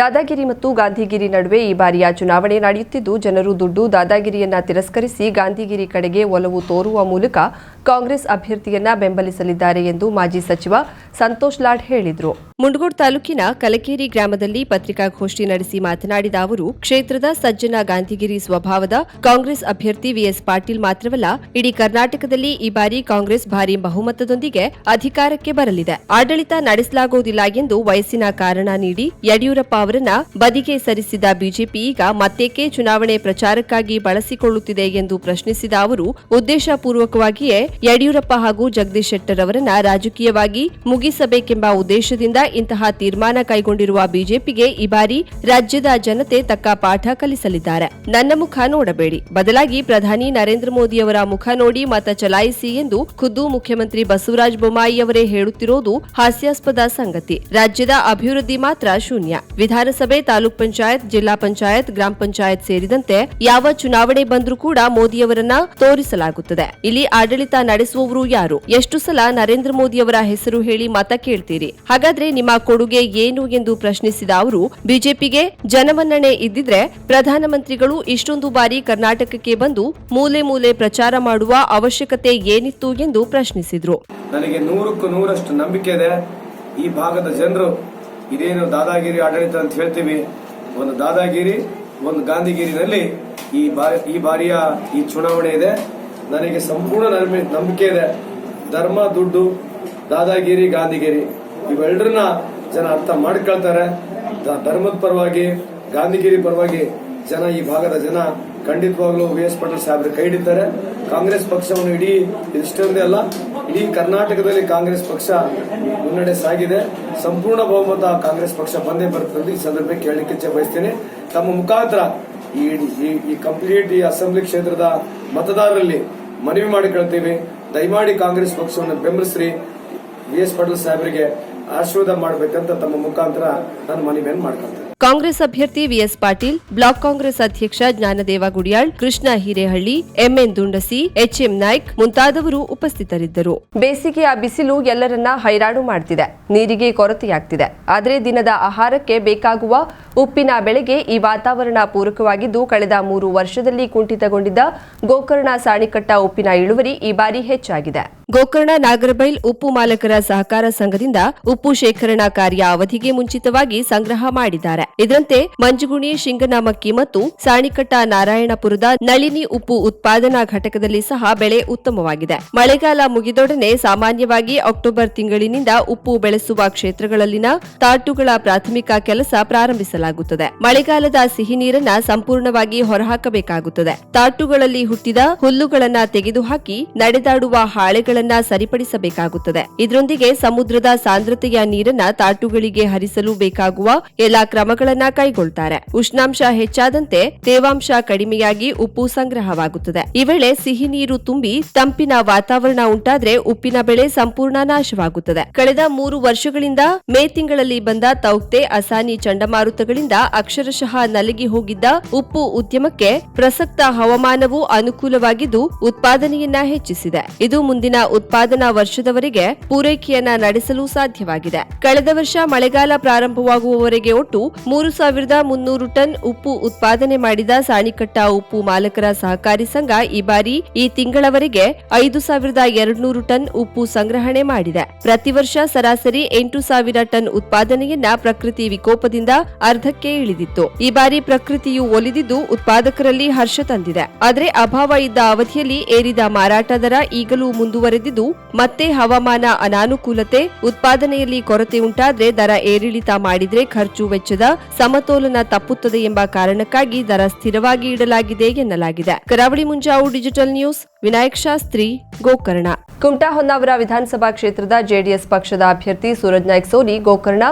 ದಾದಾಗಿರಿ ಮತ್ತು ಗಾಂಧಿಗಿರಿ ನಡುವೆ ಈ ಬಾರಿಯ ಚುನಾವಣೆ ನಡೆಯುತ್ತಿದ್ದು, ಜನರು ದುಡ್ಡು ದಾದಾಗಿರಿಯನ್ನ ತಿರಸ್ಕರಿಸಿ ಗಾಂಧಿಗಿರಿ ಕಡೆಗೆ ಒಲವು ತೋರುವ ಮೂಲಕ ಕಾಂಗ್ರೆಸ್ ಅಭ್ಯರ್ಥಿಯನ್ನ ಬೆಂಬಲಿಸಲಿದ್ದಾರೆ ಎಂದು ಮಾಜಿ ಸಚಿವ ಸಂತೋಷ್ ಲಾಡ್ ಹೇಳಿದರು. ಮುಂಡಗೋಡ್ ತಾಲೂಕಿನ ಕಲಕೇರಿ ಗ್ರಾಮದಲ್ಲಿ ಪತ್ರಿಕಾಗೋಷ್ಠಿ ನಡೆಸಿ ಮಾತನಾಡಿದ ಅವರು, ಕ್ಷೇತ್ರದ ಸಜ್ಜನ ಗಾಂಧಿಗಿರಿ ಸ್ವಭಾವದ ಕಾಂಗ್ರೆಸ್ ಅಭ್ಯರ್ಥಿ ವಿಎಸ್ ಪಾಟೀಲ್ ಮಾತ್ರವಲ್ಲ, ಇಡೀ ಕರ್ನಾಟಕದಲ್ಲಿ ಈ ಬಾರಿ ಕಾಂಗ್ರೆಸ್ ಭಾರಿ ಬಹುಮತದೊಂದಿಗೆ ಅಧಿಕಾರಕ್ಕೆ ಬರಲಿದೆ. ಆಡಳಿತ ನಡೆಸಲಾಗುವುದಿಲ್ಲ ಎಂದು ವಯಸ್ಸಿನ ಕಾರಣ ನೀಡಿ ಯಡಿಯೂರಪ್ಪ ಅವರನ್ನ ಬದಿಗೆ ಸರಿಸಿದ ಬಿಜೆಪಿ ಈಗ ಮತ್ತೇಕೆ ಚುನಾವಣೆ ಪ್ರಚಾರಕ್ಕಾಗಿ ಬಳಸಿಕೊಳ್ಳುತ್ತಿದೆ ಎಂದು ಪ್ರಶ್ನಿಸಿದ ಅವರು, ಉದ್ದೇಶಪೂರ್ವಕವಾಗಿಯೇ ಯಡಿಯೂರಪ್ಪ ಹಾಗೂ ಜಗದೀಶ್ ಶೆಟ್ಟರ್ ಅವರನ್ನ ರಾಜಕೀಯವಾಗಿ ಮುಗಿಸಬೇಕೆಂಬ ಉದ್ದೇಶದಿಂದ ಇಂತಹ ತೀರ್ಮಾನ ಕೈಗೊಂಡಿರುವ ಬಿಜೆಪಿಗೆ ಈ ಬಾರಿ ರಾಜ್ಯದ ಜನತೆ ತಕ್ಕ ಪಾಠ ಕಲಿಸಲಿದ್ದಾರೆ. ನನ್ನ ಮುಖ ನೋಡಬೇಡಿ. ಬದಲಾಗಿ ಪ್ರಧಾನಿ ನರೇಂದ್ರ ಮೋದಿಯವರ ಮುಖ ನೋಡಿ ಮತ ಚಲಾಯಿಸಿ ಎಂದು ಖುದ್ದು ಮುಖ್ಯಮಂತ್ರಿ ಬಸವರಾಜ ಬೊಮ್ಮಾಯಿ ಅವರೇ ಹೇಳುತ್ತಿರೋದು ಹಾಸ್ಯಾಸ್ಪದ ಸಂಗತಿ. ರಾಜ್ಯದ ಅಭಿವೃದ್ಧಿ ಮಾತ್ರ ಶೂನ್ಯ. ವಿಧಾನಸಭೆ, ತಾಲೂಕ್ ಪಂಚಾಯತ್, ಜಿಲ್ಲಾ ಪಂಚಾಯತ್, ಗ್ರಾಮ ಪಂಚಾಯತ್ ಸೇರಿದಂತೆ ಯಾವ ಚುನಾವಣೆ ಬಂದ್ರೂ ಕೂಡ ಮೋದಿಯವರನ್ನ ತೋರಿಸಲಾಗುತ್ತದೆ. ಇಲ್ಲಿ ಆಡಳಿತ ನಡೆಸುವವರು ಯಾರು? ಎಷ್ಟು ಸಲ ನರೇಂದ್ರ ಮೋದಿಯವರ ಹೆಸರು ಹೇಳಿ ಮತ ಕೇಳ್ತೀರಿ? ಹಾಗಾದ್ರೆ ನಿಮ್ಮ ಕೊಡುಗೆ ಏನು ಎಂದು ಪ್ರಶ್ನಿಸಿದ ಅವರು, ಬಿಜೆಪಿಗೆ ಜನಮನ್ನಣೆ ಇದ್ದಿದ್ರೆ ಪ್ರಧಾನಮಂತ್ರಿಗಳು ಇಷ್ಟೊಂದು ಬಾರಿ ಕರ್ನಾಟಕಕ್ಕೆ ಬಂದು ಮೂಲೆ ಮೂಲೆ ಪ್ರಚಾರ ಮಾಡುವ ಅವಶ್ಯಕತೆ ಏನಿತ್ತು ಎಂದು ಪ್ರಶ್ನಿಸಿದ್ರು. ನನಗೆ ನೂರಕ್ಕೂ ನೂರಷ್ಟು ನಂಬಿಕೆ ಇದೆ. ಈ ಭಾಗದ ಜನರು ಇದೇನು ದಾದಾಗಿರಿ ಆಡಳಿತ ಅಂತ ಹೇಳ್ತೀವಿ? ಒಂದು ದಾದಾಗಿರಿ, ಒಂದು ಗಾಂಧಿಗಿರಿನಲ್ಲಿ ಈ ಈ ಬಾರಿಯ ಈ ಚುನಾವಣೆ ಇದೆ. ನನಗೆ ಸಂಪೂರ್ಣ ನಂಬಿ- ನಂಬಿಕೆ ಇದೆ. ಧರ್ಮ, ದುಡ್ಡು, ದಾದಾಗಿರಿ, ಗಾಂಧಿಗಿರಿ ಇವೆಲ್ಲರನ್ನ ಜನ ಅರ್ಥ ಮಾಡ್ಕೊಳ್ತಾರೆ. ಧರ್ಮದ ಪರವಾಗಿ, ಗಾಂಧಿಗಿರಿ ಪರವಾಗಿ ಜನ ಈ ಭಾಗದ ಜನ ಖಂಡಿತವಾಗ್ಲೂ ವಿ ಎಸ್ ಪಟೇಲ್ ಸಾಹೇಬ್ರು ಕೈ ಹಿಡಿತಾರೆ. ಕಾಂಗ್ರೆಸ್ ಪಕ್ಷವನ್ನು ಇಡೀ ಇಷ್ಟೊಂದೇ ಅಲ್ಲ, ಇಡೀ ಕರ್ನಾಟಕದಲ್ಲಿ ಕಾಂಗ್ರೆಸ್ ಪಕ್ಷ ಮುನ್ನಡೆ ಸಾಗಿದೆ. ಸಂಪೂರ್ಣ ಬಹುಮತ ಕಾಂಗ್ರೆಸ್ ಪಕ್ಷ ಬಂದೇ ಬರ್ತದೆ ಅಂತ ಈ ಕೇಳಲಿಕ್ಕೆ ಇಚ್ಛೆ ಬಯಸ್ತೇನೆ ತಮ್ಮ ಮುಖಾಂತರ ಈ ಈ- ಕಂಪ್ಲೀಟ್ ಈ ಅಸೆಂಬ್ಲಿ ಕ್ಷೇತ್ರದ ಮತದಾರರಲ್ಲಿ ಮನವಿ ಮಾಡಿಕೊಳ್ತೀವಿ ದಯಮಾಡಿ ಕಾಂಗ್ರೆಸ್ ಪಕ್ಷವನ್ನು ಬೆಂಬಲಿಸ್ರಿ. ವಿ ಎಸ್ ಪಾಟೀಲ್ ಸಾಹೇಬರಿಗೆ ಆಶೀರ್ವಾದ ಮಾಡಬೇಕಂತ ತಮ್ಮ ಮುಖಾಂತರ ನಾನು ಮನವಿಯನ್ನು ಮಾಡ್ಕೊಳ್ತೇನೆ. ಕಾಂಗ್ರೆಸ್ ಅಭ್ಯರ್ಥಿ ವಿಎಸ್ ಪಾಟೀಲ್, ಬ್ಲಾಕ್ ಕಾಂಗ್ರೆಸ್ ಅಧ್ಯಕ್ಷ ಜ್ಞಾನದೇವ ಗುಡಿಯಾಳ್, ಕೃಷ್ಣ ಹಿರೇಹಳ್ಳಿ, ಎಂಎನ್ ದುಂಡಸಿ, ಎಚ್ಎಂ ನಾಯ್ಕ್ ಮುಂತಾದವರು ಉಪಸ್ಥಿತರಿದ್ದರು. ಬೇಸಿಗೆಯ ಬಿಸಿಲು ಎಲ್ಲರನ್ನ ಹೈರಾಣು ಮಾಡ್ತಿದೆ. ನೀರಿಗೆ ಕೊರತೆಯಾಗ್ತಿದೆ. ಆದರೆ ದಿನದ ಆಹಾರಕ್ಕೆ ಬೇಕಾಗುವ ಉಪ್ಪಿನ ಬೆಳೆಗೆ ಈ ವಾತಾವರಣ ಪೂರಕವಾಗಿದ್ದು, ಕಳೆದ ಮೂರು ವರ್ಷದಲ್ಲಿ ಕುಂಠಿತಗೊಂಡಿದ್ದ ಗೋಕರ್ಣ ಸಾಣಿಕಟ್ಟ ಉಪ್ಪಿನ ಇಳುವರಿ ಈ ಬಾರಿ ಹೆಚ್ಚಾಗಿದೆ. ಗೋಕರ್ಣ ನಾಗರಬೈಲ್ ಉಪ್ಪು ಮಾಲಕರ ಸಹಕಾರ ಸಂಘದಿಂದ ಉಪ್ಪು ಶೇಖರಣಾ ಕಾರ್ಯ ಅವಧಿಗೆ ಮುಂಚಿತವಾಗಿ ಸಂಗ್ರಹ ಮಾಡಿದ್ದಾರೆ. ಇದರಂತೆ ಮಂಜುಗುಣಿ, ಶಿಂಗನಾಮಕ್ಕಿ ಮತ್ತು ಸಾಣಿಕಟ್ಟ ನಾರಾಯಣಪುರದ ನಳಿನಿ ಉಪ್ಪು ಉತ್ಪಾದನಾ ಘಟಕದಲ್ಲಿ ಸಹ ಬೆಳೆ ಉತ್ತಮವಾಗಿದೆ. ಮಳೆಗಾಲ ಮುಗಿದೊಡನೆ ಸಾಮಾನ್ಯವಾಗಿ ಅಕ್ಟೋಬರ್ ತಿಂಗಳಿನಿಂದ ಉಪ್ಪು ಬೆಳೆಸುವ ಕ್ಷೇತ್ರಗಳಲ್ಲಿನ ತಾಟುಗಳ ಪ್ರಾಥಮಿಕ ಕೆಲಸ ಪ್ರಾರಂಭಿಸಲಾಗುತ್ತದೆ ಮಳೆಗಾಲದ ಸಿಹಿ ನೀರನ್ನ ಸಂಪೂರ್ಣವಾಗಿ ಹೊರಹಾಕಬೇಕಾಗುತ್ತದೆ. ತಾಟುಗಳಲ್ಲಿ ಹುಟ್ಟಿದ ಹುಲ್ಲುಗಳನ್ನ ತೆಗೆದುಹಾಕಿ ನಡೆದಾಡುವ ಹಾಳೆಗಳನ್ನ ಸರಿಪಡಿಸಬೇಕಾಗುತ್ತದೆ. ಇದರೊಂದಿಗೆ ಸಮುದ್ರದ ಸಾಂದ್ರತೆಯ ನೀರನ್ನ ತಾಟುಗಳಿಗೆ ಹರಿಸಲು ಬೇಕಾಗುವ ಎಲ್ಲಾ ಕ್ರಮಗಳನ್ನ ಕೈಗೊಳ್ತಾರೆ. ಉಷ್ಣಾಂಶ ಹೆಚ್ಚಾದಂತೆ ತೇವಾಂಶ ಕಡಿಮೆಯಾಗಿ ಉಪ್ಪು ಸಂಗ್ರಹವಾಗುತ್ತದೆ. ಈ ವೇಳೆ ಸಿಹಿ ನೀರು ತುಂಬಿ ತಂಪಿನ ವಾತಾವರಣ ಉಂಟಾದ್ರೆ ಉಪ್ಪಿನ ಬೆಳೆ ಸಂಪೂರ್ಣ ನಾಶವಾಗುತ್ತದೆ. ಕಳೆದ ಮೂರು ವರ್ಷಗಳಿಂದ ಮೇ ತಿಂಗಳಲ್ಲಿ ಬಂದ ತೌಕ್ತೆ ಅಸಾನಿ ಚಂಡಮಾರುತಗಳಿಂದ ಅಕ್ಷರಶಃ ನಲಗಿ ಹೋಗಿದ್ದ ಉಪ್ಪು ಉದ್ಯಮಕ್ಕೆ ಪ್ರಸಕ್ತ ಹವಾಮಾನವು ಅನುಕೂಲವಾಗಿದ್ದು ಉತ್ಪಾದನೆಯನ್ನ ಹೆಚ್ಚಿಸಿದೆ. ಇದು ಮುಂದಿನ ಉತ್ಪಾದನಾ ವರ್ಷದವರೆಗೆ ಪೂರೈಕೆಯನ್ನ ನಡೆಸಲು ಸಾಧ್ಯವಾಗಿದೆ. ಕಳೆದ ವರ್ಷ ಮಳೆಗಾಲ ಪ್ರಾರಂಭವಾಗುವವರೆಗೆ ಒಟ್ಟು ಮೂರು ಸಾವಿರದ ಮುನ್ನೂರು ಟನ್ ಉಪ್ಪು ಉತ್ಪಾದನೆ ಮಾಡಿದ ಸಾಣಿಕಟ್ಟ ಉಪ್ಪು ಮಾಲಕರ ಸಹಕಾರಿ ಸಂಘ ಈ ಬಾರಿ ಈ ತಿಂಗಳವರೆಗೆ ಐದು ಸಾವಿರದ ಎರಡ್ನೂರು ಟನ್ ಉಪ್ಪು ಸಂಗ್ರಹಣೆ ಮಾಡಿದೆ. ಪ್ರತಿ ವರ್ಷ ಸರಾಸರಿ ಎಂಟು ಸಾವಿರ ಟನ್ ಉತ್ಪಾದನೆಯನ್ನ ಪ್ರಕೃತಿ ವಿಕೋಪದಿಂದ ಅರ್ಧಕ್ಕೆ ಇಳಿದಿತ್ತು. ಈ ಬಾರಿ ಪ್ರಕೃತಿಯು ಒಲಿದಿದ್ದು ಉತ್ಪಾದಕರಲ್ಲಿ ಹರ್ಷ ತಂದಿದೆ. ಆದರೆ ಅಭಾವ ಇದ್ದ ಅವಧಿಯಲ್ಲಿ ಏರಿದ ಮಾರಾಟ ದರ ಈಗಲೂ ಮುಂದುವರೆದಿದ್ದು, ಮತ್ತೆ ಹವಾಮಾನ ಅನಾನುಕೂಲತೆ, ಉತ್ಪಾದನೆಯಲ್ಲಿ ಕೊರತೆ ಉಂಟಾದ್ರೆ ದರ ಏರಿಳಿತ ಮಾಡಿದ್ರೆ ಖರ್ಚು ವೆಚ್ಚದ ಸಮತೋಲನ ತಪ್ಪುತ್ತದೆ ಎಂಬ ಕಾರಣಕ್ಕಾಗಿ ದರ ಸ್ಥಿರವಾಗಿ ಇಡಲಾಗಿದೆ ಎನ್ನಲಾಗಿದೆ. Karavali Munjavu digital news, Vinayak Shastri, Gokarna. Kumta Honnavar ವಿಧಾನಸಭಾ ಕ್ಷೇತ್ರದ ಜೆಡಿಎಸ್ ಪಕ್ಷದ ಅಭ್ಯರ್ಥಿ ಸೂರಜ್ ನಾಯ್ಕ ಸೋಲಿ ಗೋಕರ್ಣ,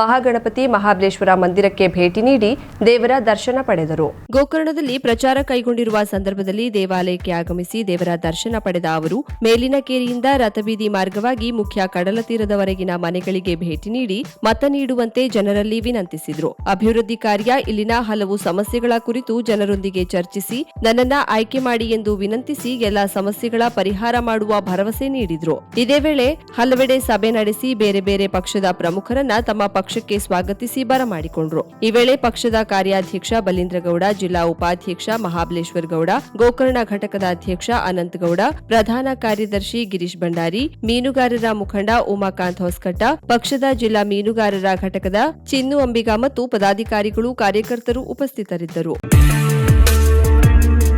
ಮಹಾಗಣಪತಿ, ಮಹಾಬಲೇಶ್ವರ ಮಂದಿರಕ್ಕೆ ಭೇಟಿ ನೀಡಿ ದೇವರ ದರ್ಶನ ಪಡೆದರು. ಗೋಕರ್ಣದಲ್ಲಿ ಪ್ರಚಾರ ಕೈಗೊಂಡಿರುವ ಸಂದರ್ಭದಲ್ಲಿ ದೇವಾಲಯಕ್ಕೆ ಆಗಮಿಸಿ ದೇವರ ದರ್ಶನ ಪಡೆದ ಅವರು, ಮೇಲಿನ ಕೇರಿಯಿಂದ ರಥಬೀದಿ ಮಾರ್ಗವಾಗಿ ಮುಖ್ಯ ಕಡಲ ತೀರದವರೆಗಿನ ಮನೆಗಳಿಗೆ ಭೇಟಿ ನೀಡಿ ಮತ ನೀಡುವಂತೆ ಜನರಲ್ಲಿ ವಿನಂತಿಸಿದರು. ಅಭಿವೃದ್ಧಿ ಕಾರ್ಯ, ಇಲ್ಲಿನ ಹಲವು ಸಮಸ್ಯೆಗಳ ಕುರಿತು ಜನರೊಂದಿಗೆ ಚರ್ಚಿಸಿ, ನನ್ನನ್ನ ಆಯ್ಕೆ ಮಾಡಿ ಎಂದು ವಿನಂತಿಸಿ ಎಲ್ಲ ಸಮಸ್ಯೆಗಳ ಪರಿಹಾರ ಮಾಡುವ ಭರವಸೆ ನೀಡಿದ್ರು. ಇದೇ ವೇಳೆ ಹಲವೆಡೆ ಸಭೆ ನಡೆಸಿ ಬೇರೆ ಬೇರೆ ಪಕ್ಷದ ಪ್ರಮುಖರನ್ನ ತಮ್ಮ ಪಕ್ಷಕ್ಕೆ ಸ್ವಾಗತಿಸಿ ಬರಮಾಡಿಕೊಂಡ್ರು. ಈ ವೇಳೆ ಪಕ್ಷದ ಕಾರ್ಯಾಧ್ಯಕ್ಷ ಬಲೀಂದ್ರಗೌಡ, ಜಿಲ್ಲಾ ಉಪಾಧ್ಯಕ್ಷ ಮಹಾಬಲೇಶ್ವರ್ ಗೌಡ, ಗೋಕರ್ಣ ಘಟಕದ ಅಧ್ಯಕ್ಷ ಅನಂತಗೌಡ ಪ್ರಧಾನ ಕಾರ್ಯದರ್ಶಿ ಗಿರೀಶ್ ಭಂಡಾರಿ, ಮೀನುಗಾರರ ಮುಖಂಡ ಉಮಾಕಾಂತ್ ಹೊಸಕಟ್ಟ, ಪಕ್ಷದ ಜಿಲ್ಲಾ ಮೀನುಗಾರರ ಘಟಕದ ಚಿನ್ನು ಅಂಬಿಗ ಮತ್ತು ಪದಾಧಿಕಾರಿಗಳು ಕಾರ್ಯಕರ್ತರು ಉಪಸ್ಥಿತರಿದ್ದರು.